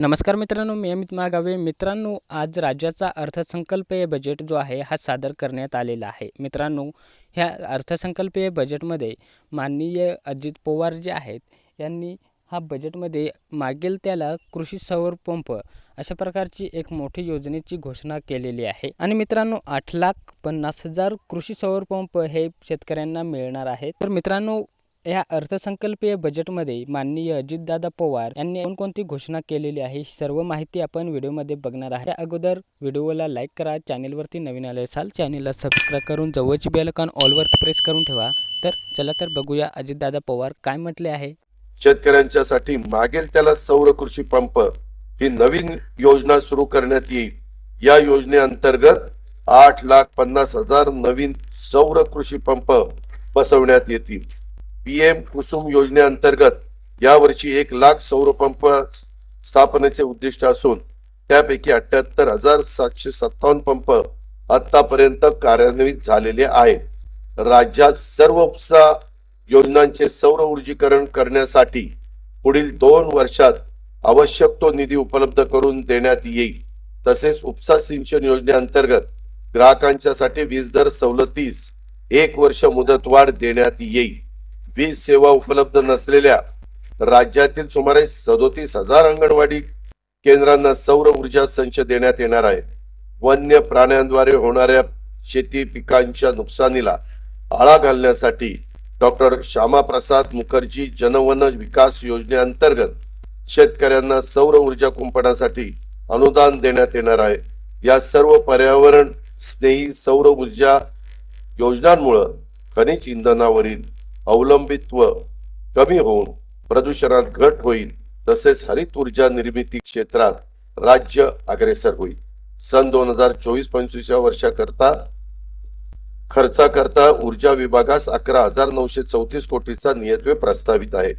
नमस्कार मित्रांनो मी अमित मागावे. मित्रांनो आज राज्याचा अर्थसंकल्पीय बजेट जो आहे हा सादर करण्यात आलेला आहे. मित्रांनो ह्या अर्थसंकल्पीय बजेटमध्ये माननीय अजित पवार जे आहेत यांनी हा बजेटमध्ये मागेल त्याला कृषी सौर पंप अशा प्रकारची एक मोठी योजनेची घोषणा केलेली आहे. आणि मित्रांनो आठ लाख पन्नास हजार कृषी सौर पंप हे शेतकऱ्यांना मिळणार आहेत तर मित्रांनो या अर्थसंकल्पीय बजेटमध्ये माननीय अजितदादा पवार यांनी कोणकोणती घोषणा केलेली आहे ही सर्व माहिती आपण व्हिडिओमध्ये बघणार आहे त्या अगोदर व्हिडिओला लाईक करा चॅनेलवरती नवीन आले असाल चॅनेलला सबस्क्राईब करून जवळची बेलकॉन ऑलवर प्रेस करून ठेवा. तर चला तर बघूया अजितदादा पवार काय म्हटले आहे. शेतकऱ्यांच्यासाठी मागेल त्याला सौर कृषी पंप. ही नवीन योजना सुरू करण्यात येईल. या योजनेअंतर्गत आठ लाख पन्नास हजार नवीन सौर कृषी पंप बसवण्यात येतील. पीएम कुसुम योजनेअंतर्गत यावर्षी एक लाख सौरपंप स्थापनेचे उद्दिष्ट असून त्यापैकी अठ्याहत्तर हजार सातशे सत्तावन्न पंप आतापर्यंत कार्यान्वित झालेले आहेत. राज्यात सर्व उपसा योजनांचे सौर ऊर्जीकरण करण्यासाठी पुढील दोन वर्षात आवश्यक तो निधी उपलब्ध करून देण्यात येईल. तसेच उपसा सिंचन योजनेअंतर्गत ग्राहकांच्यासाठी वीज दर सवलतीस एक वर्ष मुदतवाढ देण्यात येईल. वीज सेवा उपलब्ध नसलेल्या राज्यातील सुमारे सदोतीस हजार अंगणवाडी केंद्रांना सौर ऊर्जा संच देण्यात येणार आहे. वन्य प्राण्यांद्वारे होणाऱ्या शेती पिकांच्या नुकसानीला आळा घालण्यासाठी डॉक्टर श्यामाप्रसाद मुखर्जी जनवन विकास योजनेअंतर्गत शेतकऱ्यांना सौर ऊर्जा कुंपणासाठी अनुदान देण्यात येणार आहे. या सर्व पर्यावरण स्नेही सौर ऊर्जा योजनांमुळं खनिज इंधनावरील अवलंबित्व कमी होऊन प्रदूषणात घट होईल तसेच हरित ऊर्जा निर्मिती क्षेत्रात राज्य अग्रेसर होईल. सन दोन हजार चोवीस पंचवीस या वर्षाकरता खर्चाकरता ऊर्जा विभागास अकरा हजार नऊशे चौतीस कोटीचा नियतव्य प्रस्तावित आहे.